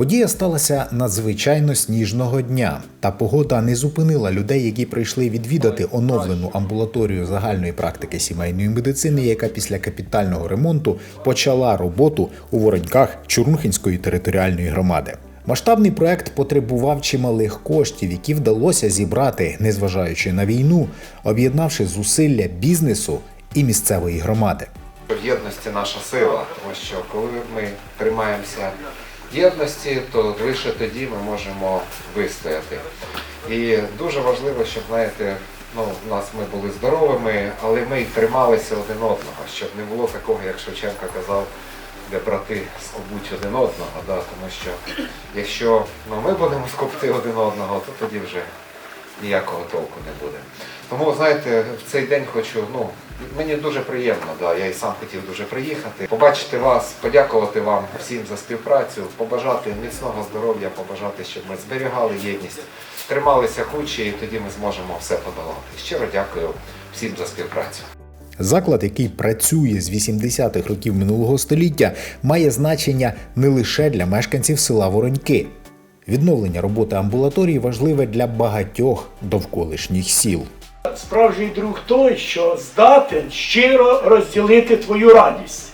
Подія сталася надзвичайно сніжного дня, та погода не зупинила людей, які прийшли відвідати оновлену амбулаторію загальної практики сімейної медицини, яка після капітального ремонту почала роботу у вороньках Чорнухинської територіальної громади. Масштабний проект потребував чималих коштів, які вдалося зібрати, незважаючи на війну, об'єднавши зусилля бізнесу і місцевої громади. В єдності наша сила, тому що коли ми тримаємося єдності, то лише тоді ми можемо вистояти. І дуже важливо, щоб знаєте, ну, в нас ми були здоровими, але ми й трималися один одного, щоб не було такого, як Шевченко казав, де брати скубуть один одного. Да? Тому що якщо ну, ми будемо скупти один одного, то тоді вже ніякого толку не буде. Тому, знаєте, в цей день хочу, ну, мені дуже приємно, да, я і сам хотів дуже приїхати, побачити вас, подякувати вам всім за співпрацю, побажати міцного здоров'я, побажати, щоб ми зберігали єдність, трималися хучі, і тоді ми зможемо все подолати. Щиро дякую всім за співпрацю. Заклад, який працює з 80-х років минулого століття, має значення не лише для мешканців села Вороньки. Відновлення роботи амбулаторії важливе для багатьох довколишніх сіл. Справжній друг той, що здатен щиро розділити твою радість.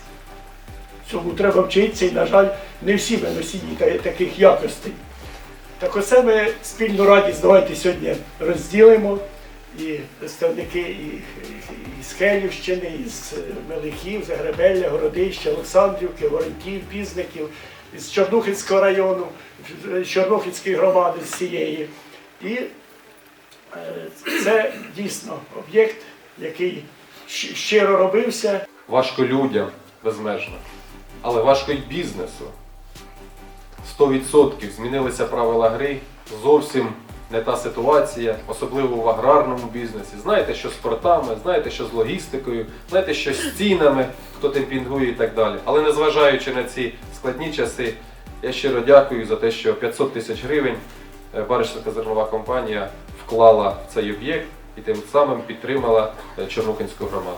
Цьому треба вчитися, і, на жаль, не всі ми носії таких якостей. Так оце ми спільну радість давайте сьогодні розділимо. І представники і, і, і з Хелівщини, і з Мелихів, Загребелля, Городища, Олександрівки, Вороньків, Пізників, з Чорнухинського району, з Чорнухинської громади з цієї. І е, це дійсно об'єкт, який щиро робився. Важко людям безмежно, але важко й бізнесу. 100% змінилися правила гри, зовсім не та ситуація, особливо в аграрному бізнесі. Знаєте, що з портами, знаєте, що з логістикою, знаєте, що з цінами, хто темпінгує і так далі. Але незважаючи на ці складні часи, я щиро дякую за те, що 500 тисяч гривень е, Баришівська зернова компанія вклала в цей об'єкт і тим самим підтримала е, Чорнухинську громаду.